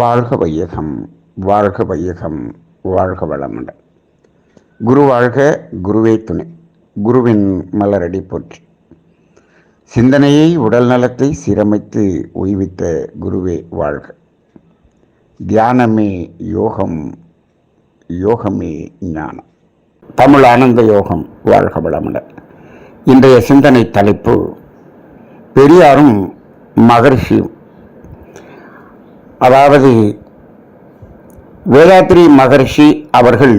வாழ்க வையகம் வாழ்க வையகம் வாழ்க வளமுடன். குரு வாழ்க குருவே துணை. குருவின் மலரடி போற்றி. சிந்தனையை உடல் நலத்தை சீரமைத்து ஓய்வித்த குருவே வாழ்க. தியானமே யோகம் யோகமே ஞானம். தமிழ் ஆனந்த யோகம் வாழ்க வளமுடன். இன்றைய சிந்தனை தலைப்பு பெரியாரும் மகர்ஷியும் அதாவது வேதாத்ரி மகர்ஷி அவர்கள்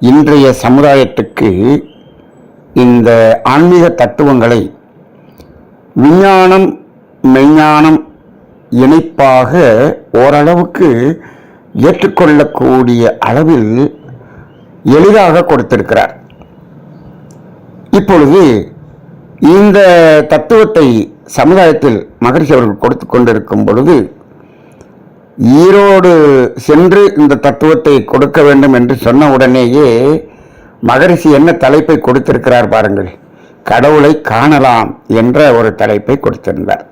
இன்றைய சமுதாயத்துக்கு இந்த ஆன்மீக தத்துவங்களை விஞ்ஞானம் மெய்ஞானம் இணைப்பாக ஓரளவுக்கு ஏற்றுக்கொள்ளக்கூடிய அளவில் எளிதாக கொடுத்திருக்கிறார். இப்பொழுது இந்த தத்துவத்தை சமுதாயத்தில் மகரிஷி அவர்கள் கொடுத்து கொண்டிருக்கும் பொழுது ஈரோடு சென்று இந்த தத்துவத்தை கொடுக்க வேண்டும் என்று சொன்ன உடனேயே மகரிஷி என்ன தலைப்பை கொடுத்திருக்கிறார் பாருங்கள். கடவுளை காணலாம் என்ற ஒரு தலைப்பை கொடுத்திருந்தார்.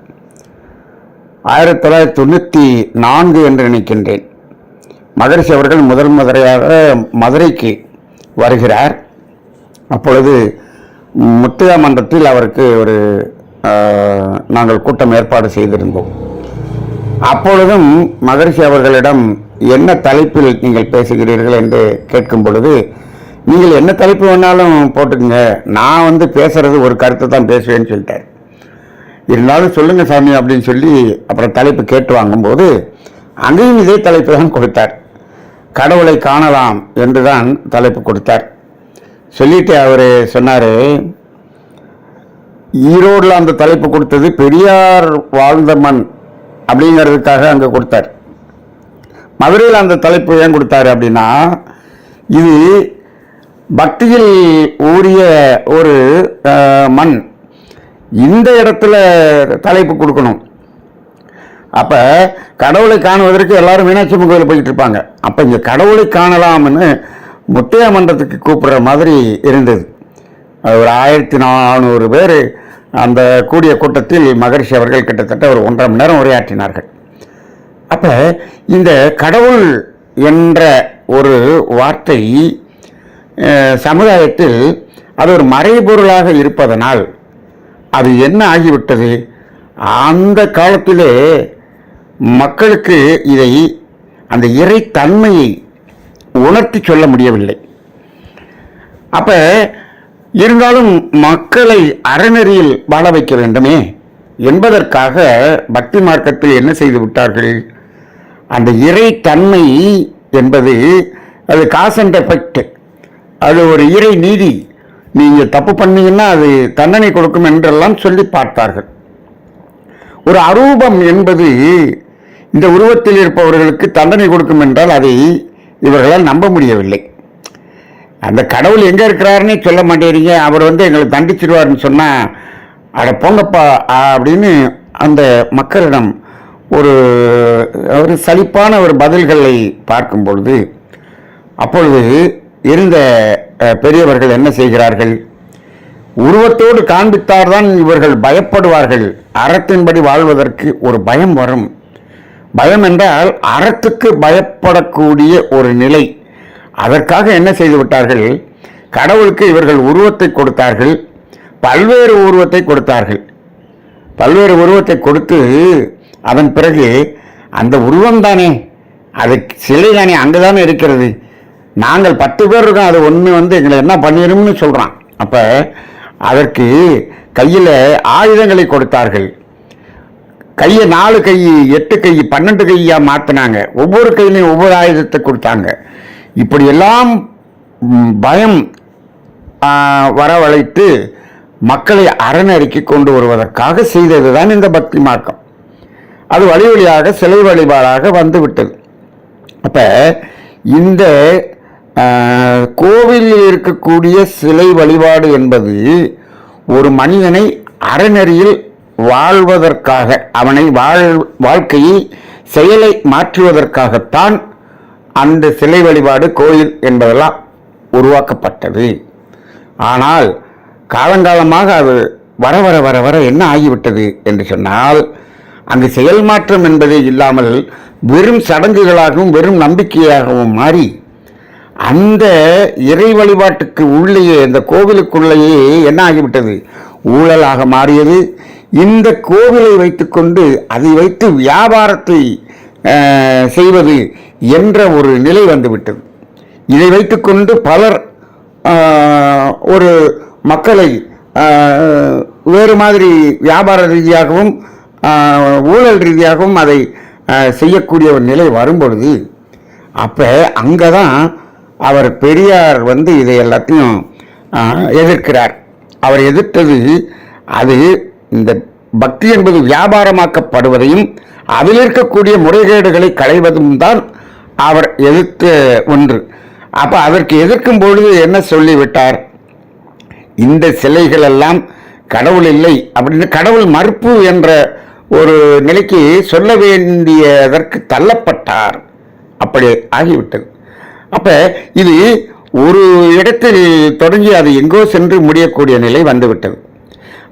ஆயிரத்தி தொள்ளாயிரத்தி தொண்ணூற்றி நான்கு என்று நினைக்கின்றேன். மகரிஷி அவர்கள் முதல் முதலையாக மதுரைக்கு வருகிறார். அப்பொழுது முத்தையா மன்றத்தில் அவருக்கு ஒரு நாங்கள் கூட்டம் ஏற்பாடு செய்திருந்தோம். அப்பொழுதும் மகரிஷி அவர்களிடம் என்ன தலைப்பில் நீங்கள் பேசுகிறீர்கள்? என்று கேட்கும் பொழுது நீங்கள் என்ன தலைப்பு வேணாலும் போட்டுக்கங்க. நான் வந்து பேசுறது ஒரு கருத்தை தான் பேசுவேன்னு சொல்லிட்டார். இருந்தாலும் சொல்லுங்க சாமி அப்படின்னு சொல்லி அப்புறம் தலைப்பு கேட்டு வாங்கும்போது அங்கேயும் இதே தலைப்பு தான் கொடுத்தார். கடவுளை காணலாம் என்று தான் தலைப்பு கொடுத்தார். சொல்லிட்டு அவர் சொன்னார் ஈரோடில் அந்த தலைப்பு கொடுத்தது பெரியார் வாழ்ந்த மண். அப்படிங்கிறதுக்காக அங்கே கொடுத்தார். மதுரையில் அந்த தலைப்பு ஏன் கொடுத்தாரு அப்படின்னா இது பக்தியில் ஊறிய ஒரு மண். இந்த இடத்துல தலைப்பு கொடுக்கணும். அப்போ கடவுளை காணுவதற்கு எல்லாரும் மீனாட்சி அம்மன் கோயில் போய்கிட்டு இருப்பாங்க. அப்போ இங்கே கடவுளை காணலாம்னு முத்தையா மன்றத்துக்கு கூப்பிடுற மாதிரி இருந்தது. அது ஒரு ஆயிரத்தி நானூறு பேர் அந்த கூடிய கூட்டத்தில் மகரிஷி அவர்கள் கிட்டத்தட்ட ஒரு ஒன்றரை மணி நேரம் உரையாற்றினார்கள். அப்போ இந்த கடவுள் என்ற ஒரு வார்த்தை சமுதாயத்தில் அது ஒரு மறைபொருளாக இருப்பதனால் அது என்ன ஆகிவிட்டது? அந்த காலத்திலே மக்களுக்கு இதை அந்த இறைத்தன்மையை உணர்த்தி சொல்ல முடியவில்லை. அப்போ இருந்தாலும் மக்களை அறநெறியில் வாழ வைக்க வேண்டுமே? என்பதற்காக பக்தி மார்க்கத்தில் என்ன செய்து விட்டார்கள்? அந்த இறைத்தன்மை என்பது அது காஸ் அண்ட் எஃபெக்ட். அது ஒரு இறை நீதி. நீங்கள் தப்பு பண்ணீங்கன்னா அது தண்டனை கொடுக்கும் என்றெல்லாம் சொல்லி பார்த்தார்கள். ஒரு அரூபம் என்பது இந்த உருவத்தில் இருப்பவர்களுக்கு தண்டனை கொடுக்கும் என்றால் அதை இவர்களால் நம்ப முடியவில்லை. அந்த கடவுள் எங்கே இருக்கிறாருன்னு சொல்ல மாட்டேறீங்க. அவர் வந்து எங்களை தண்டிச்சிடுவார்னு சொன்னால் அட போங்கப்பா அப்படின்னு அந்த மக்களிடம் ஒரு ஒரு சலிப்பான ஒரு பதில்களை பார்க்கும் பொழுது அப்பொழுது இருந்த பெரியவர்கள் என்ன செய்கிறார்கள்? உருவத்தோடு காண்பித்தார்தான் இவர்கள் பயப்படுவார்கள். அறத்தின்படி வாழ்வதற்கு ஒரு பயம் வரும். பயம் என்றால் அறத்துக்கு பயப்படக்கூடிய ஒரு நிலை. அதற்காக என்ன செய்து விட்டார்கள்? கடவுளுக்கு இவர்கள் உருவத்தை கொடுத்தார்கள். பல்வேறு உருவத்தை கொடுத்தார்கள். பல்வேறு உருவத்தை கொடுத்து அதன் பிறகு அந்த உருவம் தானே அது சிலை தானே அங்கதானே இருக்கிறது. நாங்கள் பத்து பேர் இருக்கோம். அது ஒன்று வந்து எங்களை என்ன பண்ணிடும்னு சொல்கிறான் அப்போ அதற்கு கையில் ஆயுதங்களை கொடுத்தார்கள். கையை நாலு கை எட்டு கை பன்னெண்டு கையாக மாற்றினாங்க ஒவ்வொரு கையிலையும் ஒவ்வொரு ஆயுதத்தை கொடுத்தாங்க. இப்படியெல்லாம் பயம் வரவழைத்து மக்களை அறநெறிக்கு கொண்டு வருவதற்காக செய்தது தான் இந்த பக்தி மார்க்கம். அது வழி வழியாக சிலை வழிபாடாக வந்துவிட்டது. அப்போ இந்த கோவிலில் இருக்கக்கூடிய சிலை வழிபாடு என்பது ஒரு மனிதனை அறநெறியில் வாழ்வதற்காக அவனை வாழ் வாழ்க்கையை செயலை மாற்றுவதற்காகத்தான் அந்த சிலை வழிபாடு கோயில் என்பதெல்லாம் உருவாக்கப்பட்டது. ஆனால் காலங்காலமாக அது வர வர வர வர என்ன ஆகிவிட்டது என்று சொன்னால் அங்கு செயல் மாற்றம் என்பதே இல்லாமல் வெறும் சடங்குகளாகவும் வெறும் நம்பிக்கையாகவும் மாறி அந்த இறை வழிபாட்டுக்கு உள்ளேயே இந்த கோவிலுக்குள்ளேயே என்ன ஆகிவிட்டது? ஊழலாக மாறியது. இந்த கோவிலை வைத்துக்கொண்டு அதை வைத்து வியாபாரத்தை செய்வது என்ற ஒரு நிலை வந்துவிட்டது. இதை வைத்துக்கொண்டு பலர் ஒரு மக்களை வேறு மாதிரி வியாபார ரீதியாகவும் ஊழல் ரீதியாகவும் அதை செய்யக்கூடிய ஒரு நிலை வரும்பொழுது அப்போ அங்கே தான் அவர் பெரியார் வந்து இதை எல்லாத்தையும் எதிர்க்கிறார். அவர் எதிர்த்தது அது இந்த பக்தி என்பது வியாபாரமாக்கப்படுவதையும் அதில் இருக்கக்கூடிய முறைகேடுகளை களைவதும் தான் அவர் எதிர்த்து ஒன்று. அப்போ அதற்கு எதிர்க்கும் பொழுது என்ன சொல்லிவிட்டார்? இந்த சிலைகள் எல்லாம் கடவுள் இல்லை அப்படின்னு கடவுள் மறுப்பு என்ற ஒரு நிலைக்கு சொல்ல வேண்டியதற்கு தள்ளப்பட்டார். அப்படி ஆகிவிட்டது. அப்போ இது ஒரு இடத்தில் தொடங்கி அது எங்கோ சென்று முடியக்கூடிய நிலை வந்துவிட்டது.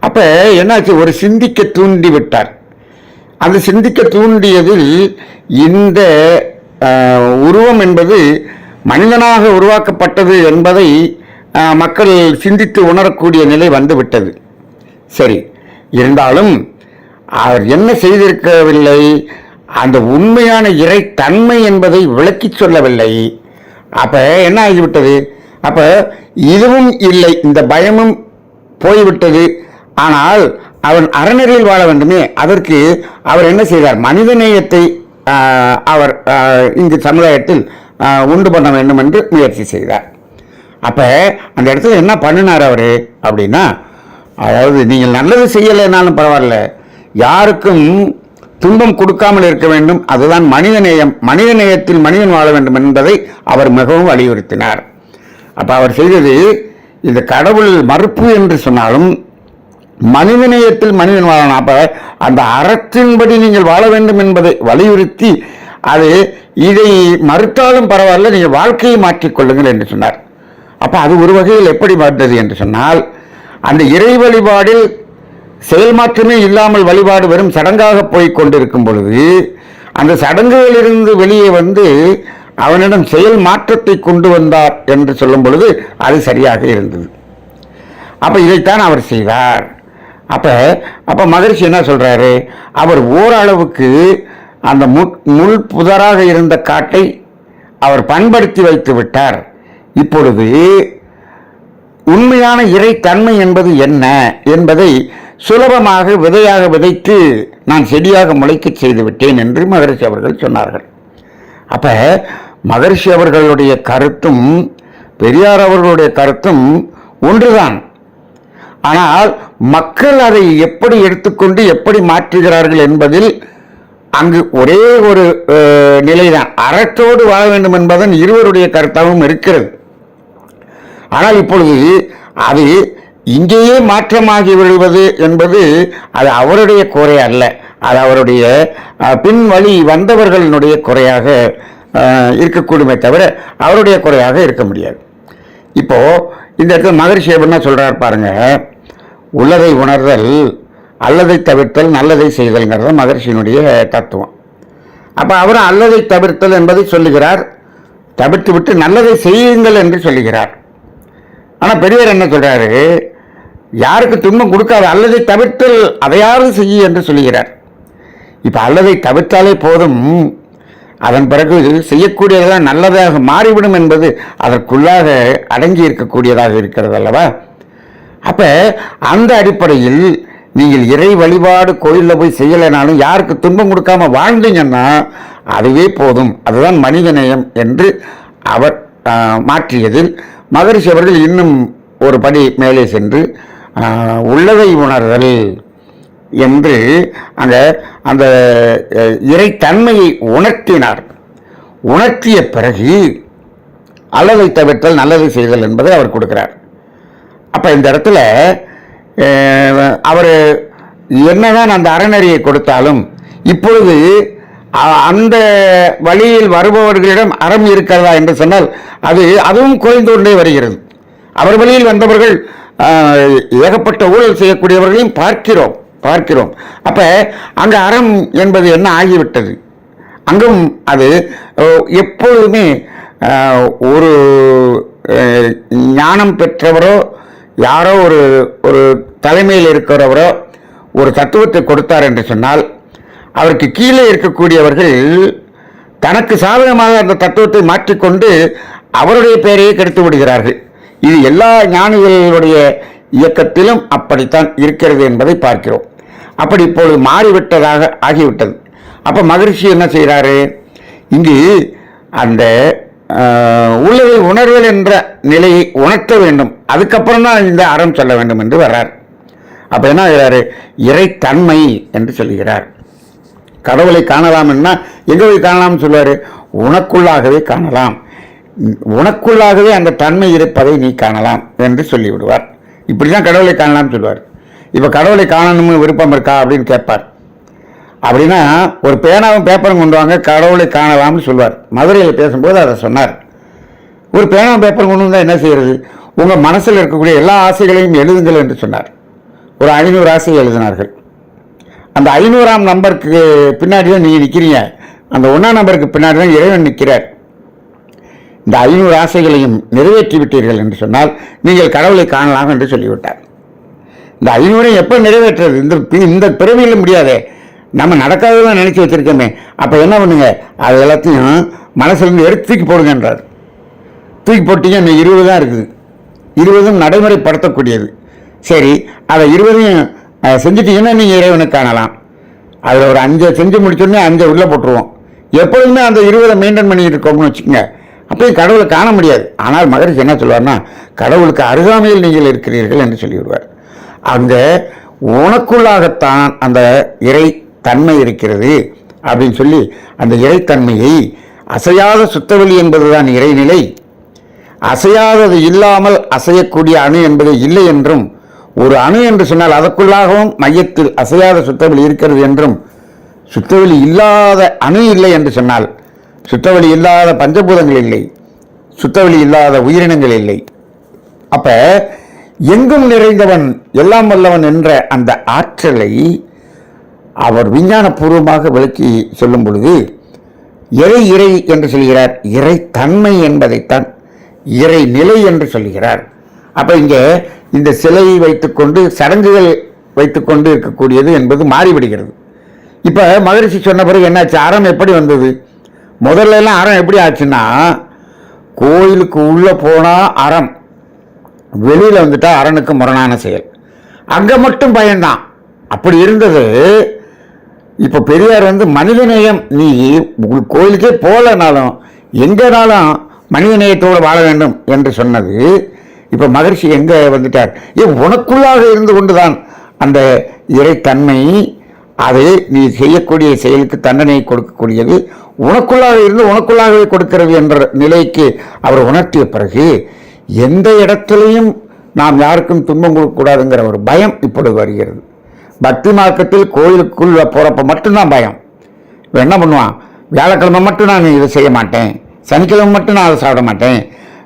அப்போ என்னாச்சு? ஒரு சிந்திக்க தூண்டி விட்டார் அந்த சிந்திக்க தூண்டியதில் இந்த உருவம் என்பது மனிதனாக உருவாக்கப்பட்டது என்பதை மக்கள் சிந்தித்து உணரக்கூடிய நிலை வந்துவிட்டது. சரி இருந்தாலும் அவர் என்ன செய்திருக்கவில்லை? அந்த உண்மையான இறை தன்மை என்பதை விளக்கிச் சொல்லவில்லை. அப்போ என்ன ஆகிவிட்டது? அப்போ இதுவும் இல்லை இந்த பயமும் போய்விட்டது. ஆனால் அவன் அறநெறியில் வாழ வேண்டுமே அதற்கு அவர் என்ன செய்தார்? மனிதநேயத்தை அவர் ஆஹ், இங்கு சமுதாயத்தில் உண்டு பண்ண வேண்டும் என்று முயற்சி செய்தார். அப்போ அந்த இடத்துல என்ன பண்ணினார் அவர் அப்படின்னா அதாவது நீங்கள் நல்லது செய்யலைனாலும் பரவாயில்ல யாருக்கும் துன்பம் கொடுக்காமல் இருக்க வேண்டும் அதுதான் மனிதநேயம் மனிதநேயத்தில் மனிதன் வாழ வேண்டும் என்பதை அவர் மிகவும் வலியுறுத்தினார். அப்போ அவர் செய்தது இந்த கடவுள் மறுப்பு என்று சொன்னாலும் மனிதநேயத்தில் மனிதன் வாழணும். அப்ப அந்த அறத்தின்படி நீங்கள் வாழ வேண்டும் என்பதை வலியுறுத்தி அது இதை மறுத்தாலும் பரவாயில்ல நீங்கள் வாழ்க்கையை மாற்றிக்கொள்ளுங்கள் என்று சொன்னார். அப்போ அது ஒரு வகையில் எப்படி வந்தது என்று சொன்னால் அந்த இறை வழிபாடில் செயல் மாற்றமே இல்லாமல் வழிபாடு வெறும் சடங்காக போய் கொண்டிருக்கும் பொழுது அந்த சடங்குகளிலிருந்து வெளியே வந்து அவனிடம் செயல் மாற்றத்தை கொண்டு வந்தார் என்று சொல்லும் பொழுது அது சரியாக இருந்தது. அப்போ இதைத்தான் அவர் செய்தார். அப்போ அப்போ மகரிஷி என்ன சொல்கிறாரு அவர் ஓரளவுக்கு அந்த முட் முள் புதராக இருந்த காட்டை அவர் பண்படுத்தி வைத்து விட்டார். இப்பொழுது உண்மையான இறைத்தன்மை என்பது என்ன என்பதை சுலபமாக விதையாக விதைத்து நான் செடியாக முளைக்கச் செய்து விட்டேன் என்று மகரிஷி அவர்கள் சொன்னார்கள். அப்போ மகரிஷி அவர்களுடைய கருத்தும் பெரியார் அவர்களுடைய கருத்தும் ஒன்றுதான். ஆனால் மக்கள் அதை எப்படி எடுத்துக்கொண்டு எப்படி மாற்றுகிறார்கள் என்பதில் அங்கு ஒரே ஒரு நிலைதான். அறத்தோடு வாழ வேண்டும் என்பதன் இருவருடைய கருத்தாகவும் இருக்கிறது. ஆனால் இப்பொழுது அது இங்கேயே மாற்றமாகி விழுவது என்பது அது அவருடைய குறை அல்ல. அது அவருடைய பின் வழி வந்தவர்களினுடைய குறையாக இருக்கக்கூடுமே தவிர அவருடைய குறையாக இருக்க முடியாது. இப்போ இந்த இடத்துல மகரிஷி என்ன சொல்றார் பாருங்கள் உள்ளதை உணர்தல் அல்லதை தவிர்த்தல் நல்லதை செய்தல்ங்கிறது மகர்ஷியினுடைய தத்துவம். அப்போ அவர் அல்லதை தவிர்த்தல் என்பதை சொல்லுகிறார். தவிர்த்து விட்டு நல்லதை செய்யுங்கள் என்று சொல்லுகிறார். ஆனால் பெரியவர் என்ன சொல்கிறாரு யாருக்கு துன்பம் கொடுக்காது அல்லதை தவிர்த்தல் அதையாவது செய்ய என்று சொல்லுகிறார். இப்போ அல்லதை தவிர்த்தாலே போதும். அதன் பிறகு செய்யக்கூடியதெல்லாம் நல்லதாக மாறிவிடும் என்பது அதற்குள்ளாக அடங்கி இருக்கக்கூடியதாக இருக்கிறது அல்லவா? அப்போ அந்த அடிப்படையில் நீங்கள் இறை வழிபாடு கோயிலில் போய் செய்யலைனாலும் யாருக்கு துன்பம் கொடுக்காம வாழ்ந்தீங்கன்னா அதுவே போதும். அதுதான் மனிதநேயம் என்று அவர் மாற்றியதில் மகரிஷி அவர்கள் இன்னும் ஒரு படி மேலே சென்று உள்ளதை உணர்தல் என்று அந்த அந்த இறைத்தன்மையை உணர்த்தினார். உணர்த்திய பிறகு அளவை தவிர்த்தல் நல்லது செய்தல் என்பதை அவர் கொடுக்கிறார். அப்போ இந்த இடத்துல அவர் என்னதான் அந்த அறநெறியை கொடுத்தாலும் இப்பொழுது அ- அந்த வழியில் வருபவர்களிடம் அறம் இருக்கிறதா என்று சொன்னால் அது அதுவும் குறைந்து கொண்டே வருகிறது. அவர் வழியில் வந்தவர்கள் ஏகப்பட்ட ஊழல் செய்யக்கூடியவர்களையும் பார்க்கிறோம் பார்க்கிறோம். அப்போ அங்கே அறம் என்பது என்ன ஆகிவிட்டது? அங்கும் அது எப்பொழுதுமே ஒரு ஞானம் பெற்றவரோ யாரோ ஒரு ஒரு தலைமையில் இருக்கிறவரோ ஒரு தத்துவத்தை கொடுத்தார் என்று சொன்னால் அவருக்கு கீழே இருக்கக்கூடியவர்கள் தனக்கு சாதகமாக அந்த தத்துவத்தை மாற்றிக்கொண்டு அவருடைய பெயரையே கெடுத்து விடுகிறார்கள். இது எல்லா ஞானிகளுடைய இயக்கத்திலும் அப்படித்தான் இருக்கிறது என்பதை பார்க்கிறோம். அப்படி இப்பொழுது மாறிவிட்டதாக ஆகிவிட்டது. அப்போ மகிழ்ச்சி என்ன செய்கிறாரு இங்கு அந்த உள்ளதை உணர்வல் என்ற நிலையை உணர்த்த வேண்டும். அதுக்கப்புறம் தான் இந்த அறம் சொல்ல வேண்டும் என்று வர்றார். அப்போ என்ன செய்கிறாரு இறைத்தன்மை என்று சொல்லுகிறார் கடவுளை காணலாம்னா எங்கே போய் காணலாம்னு சொல்வார் உனக்குள்ளாகவே காணலாம். உனக்குள்ளாகவே அந்த தன்மை இருப்பதை நீ காணலாம் என்று சொல்லிவிடுவார். இப்படி தான் கடவுளை காணலாம்னு சொல்லுவார். இப்போ கடவுளை காணணும்னு விருப்பம் இருக்கா அப்படின்னு கேட்பார். அப்படின்னா ஒரு பேனாவும் பேப்பரும் கொண்டு வாங்க கடவுளை காணலாம்னு சொல்வார். மதுரையில் பேசும்போது அதை சொன்னார். ஒரு பேனாவும் பேப்பரும் கொண்டு வந்தால் என்ன செய்கிறது உங்கள் மனசில் இருக்கக்கூடிய எல்லா ஆசைகளையும் எழுதுங்கள் என்று சொன்னார். ஒரு ஐநூறு ஆசை எழுதினார்கள். அந்த ஐநூறாம் நம்பருக்கு பின்னாடி தான் நீங்கள் நிற்கிறீங்க அந்த ஒன்றாம் நம்பருக்கு பின்னாடி தான் இறைவன் நிற்கிறார் இந்த ஐநூறு ஆசைகளையும் நிறைவேற்றி விட்டீர்கள் என்று சொன்னால் நீங்கள் கடவுளை காணலாம் என்று சொல்லிவிட்டார். இந்த ஐநூறை எப்போ நிறைவேற்றுறது? இந்த இந்த பிறவியில் முடியாதே. நம்ம நடக்காததான் நினச்சி வச்சுருக்கோமே. அப்போ என்ன பண்ணுங்க? அது எல்லாத்தையும் மனசுலேருந்து எடுத்து தூக்கி போடுங்கன்றார். தூக்கி போட்டீங்க இன்னும் இருபது தான் இருக்குது. இருபதும் நடைமுறைப்படுத்தக்கூடியது. சரி அதை இருபதையும் செஞ்சுட்டிங்கன்னா செஞ்சுட்டீங்கன்னா நீங்கள் இறைவனை காணலாம்? அதில் ஒரு அஞ்சை செஞ்சு முடிச்சோடனே அஞ்சை உள்ளே போட்டுருவோம். எப்பொழுதுமே அந்த இருபதை மெயின்டைன் பண்ணிக்கிட்டு இருக்கோம்னு வச்சுக்கோங்க. அப்பயும் கடவுளை காண முடியாது. ஆனால் மகரிஷி என்ன சொல்லுவார்னா கடவுளுக்கு அருகாமையில் நீங்கள் இருக்கிறீர்கள் என்று சொல்லிவிடுவார். அங்கே உனக்குள்ளாகத்தான் அந்த இறை தன்மை இருக்கிறது அப்படின்னு சொல்லி அந்த இறைத்தன்மையை அசையாத சுத்தவெளி என்பதுதான் இறைநிலை. அசையாதது இல்லாமல் அசையக்கூடிய அணு என்பது இல்லை என்றும் ஒரு அணு என்று சொன்னால் அதற்குள்ளாகவும் மையத்தில் அசையாத சுத்தவெளி இருக்கிறது என்றும் சுத்தவெளி இல்லாத அணு இல்லை என்று சொன்னால் சுத்தவெளி இல்லாத பஞ்சபூதங்கள் இல்லை சுத்தவெளி இல்லாத உயிரினங்கள் இல்லை. அப்போ எங்கும் நிறைந்தவன் எல்லாம் வல்லவன் என்ற அந்த ஆற்றலை அவர் விஞ்ஞானபூர்வமாக விளக்கி சொல்லும் பொழுது இறை இறை என்று சொல்கிறார். இறை தன்மை என்பதைத்தான் இறை நிலை என்று சொல்கிறார். அப்போ இங்கே இந்த சிலையை வைத்துக்கொண்டு சடங்குகள் வைத்துக்கொண்டு இருக்கக்கூடியது என்பது மாறிவிடுகிறது. இப்போ மகரிஷி சொன்ன பிறகு என்னாச்சு? அறம் எப்படி வந்தது? முதல்ல எல்லாம் அறம் எப்படி ஆச்சுன்னா கோயிலுக்கு உள்ளே போனால் அறம் வெளியில் வந்துட்டால் அரணுக்கு முரணான செயல். அங்கே மட்டும் பயன்தான் அப்படி இருந்தது இப்போ பெரியார் வந்து மனிதநேயம் நீ உங்கள் கோயிலுக்கே போகலனாலும் எங்கேனாலும் மனிதநேயத்தோடு வாழ வேண்டும் என்று சொன்னது. இப்போ மகர்ஷி எங்கே வந்துட்டார்? ஏ உனக்குள்ளாக இருந்து கொண்டுதான் அந்த இறைத்தன்மை அது நீ செய்யக்கூடிய செயலுக்கு தண்டனை கொடுக்கக்கூடியது. உனக்குள்ளாக இருந்து உனக்குள்ளாகவே கொடுக்கிறது என்ற நிலைக்கு அவர் உணர்த்திய பிறகு எந்த இடத்துலையும் நாம் யாருக்கும் துன்பம் கொடுக்கக்கூடாதுங்கிற ஒரு பயம் இப்பொழுது வருகிறது. பக்தி மார்க்கத்தில் கோயிலுக்குள்ள போகிறப்ப மட்டும்தான் பயம். இவன் என்ன பண்ணுவான்? வியாழக்கிழமை மட்டும் நான் இதை செய்ய மாட்டேன். சனிக்கிழமை மட்டும் நான் அதை சாப்பிட மாட்டேன்.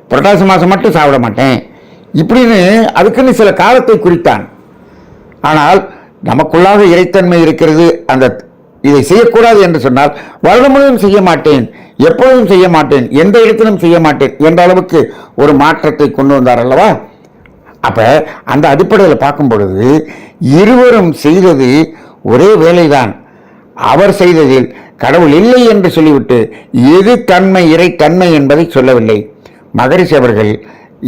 புரட்டாசி மாதம் மட்டும் சாப்பிட மாட்டேன். இப்படின்னு அதுக்குன்னு சில காலத்தை குறித்தான். ஆனால் நமக்குள்ளாக இறைத்தன்மை இருக்கிறது. அந்த இதை செய்யக்கூடாது என்று சொன்னால் வருடம் முழுவதும் செய்ய மாட்டேன். எப்பொழுதும் செய்ய மாட்டேன். எந்த இடத்திலும் செய்ய மாட்டேன் என்ற அளவுக்கு ஒரு மாற்றத்தை கொண்டு வந்தார் அல்லவா? அப்போ அந்த அடிப்படையில் பார்க்கும் பொழுது இருவரும் செய்தது ஒரே வேலைதான். அவர் செய்ததில் கடவுள் இல்லை என்று சொல்லிவிட்டு எது தன்மை இறைத்தன்மை என்பதை சொல்லவில்லை. மகரிஷி அவர்கள்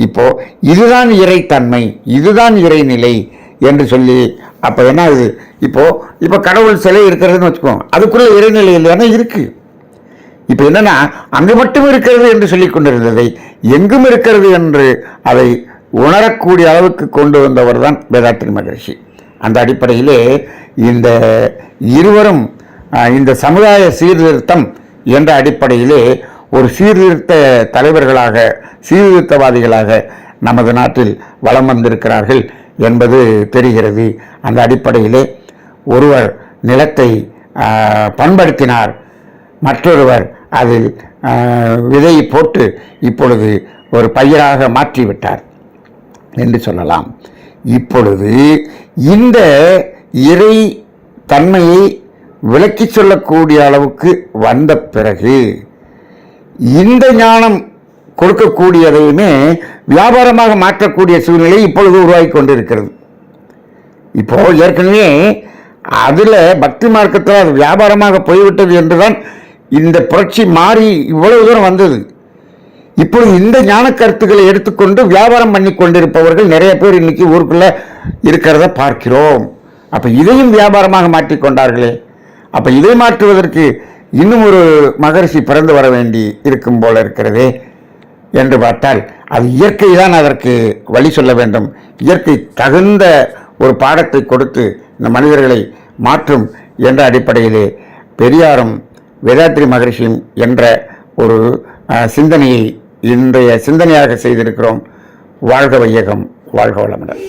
இப்போ இதுதான் இறைத்தன்மை இதுதான் இறைநிலை என்று சொல்லி அப்போ என்ன ஆகுது இப்போ இப்போ கடவுள் சிலை இருக்கிறதுன்னு வச்சுக்கோம் அதுக்குள்ள இறைநிலை இல்லைன்னா இருக்கு. இப்போ என்னன்னா அங்கு மட்டும் இருக்கிறது என்று சொல்லி கொண்டிருந்ததை எங்கும் இருக்கிறது என்று அதை உணரக்கூடிய அளவுக்கு கொண்டு வந்தவர் தான் வேதாத்திரி மகரிஷி. அந்த அடிப்படையிலே இந்த இருவரும் இந்த சமுதாய சீர்திருத்தம் என்ற அடிப்படையிலே ஒரு சீர்திருத்த தலைவர்களாக சீர்திருத்தவாதிகளாக நமது நாட்டில் வலம் வந்திருக்கிறார்கள் என்பது தெரிகிறது. அந்த அடிப்படையிலே ஒருவர் நிலத்தை பண்படுத்தினார் மற்றொருவர் அதில் விதை போட்டு இப்பொழுது ஒரு பயிராக மாற்றிவிட்டார். என்று சொல்லலாம். இப்பொழுது இந்த இறை தன்மையை விளக்கி சொல்லக்கூடிய அளவுக்கு வந்த பிறகு இந்த ஞானம் கொடுக்கக்கூடியதையுமே வியாபாரமாக மாற்றக்கூடிய சூழ்நிலை இப்பொழுது உருவாகி கொண்டிருக்கிறது. இப்போ ஏற்கனவே அதில் பக்தி மார்க்கத்தில் அது வியாபாரமாக போய்விட்டது என்றுதான் இந்த புரட்சி மாறி இவ்வளவு தூரம் வந்தது. இப்பொழுது இந்த ஞான கருத்துக்களை எடுத்துக்கொண்டு வியாபாரம் பண்ணி கொண்டிருப்பவர்கள் நிறைய பேர் இன்னைக்கு ஊருக்குள்ள இருக்கிறத பார்க்கிறோம். அப்ப இதையும் வியாபாரமாக மாற்றிக்கொண்டார்களே அப்ப இதை மாற்றுவதற்கு இன்னும் ஒரு மகரிஷி பிறந்து வர வேண்டி இருக்கும் போல இருக்கிறதே என்று பார்த்தால் அது இயற்கை தான் அதற்கு வழி சொல்ல வேண்டும். இயற்கை தகுந்த ஒரு பாடத்தை கொடுத்து இந்த மனிதர்களை மாற்றும் என்ற அடிப்படையிலே பெரியாரும் வேதாத்ரி மகரிஷியும் என்ற ஒரு சிந்தனையை இன்றைய சிந்தனையாக செய்திருக்கிறோம். வாழ்க வையகம் வாழ்க வளமுடன்.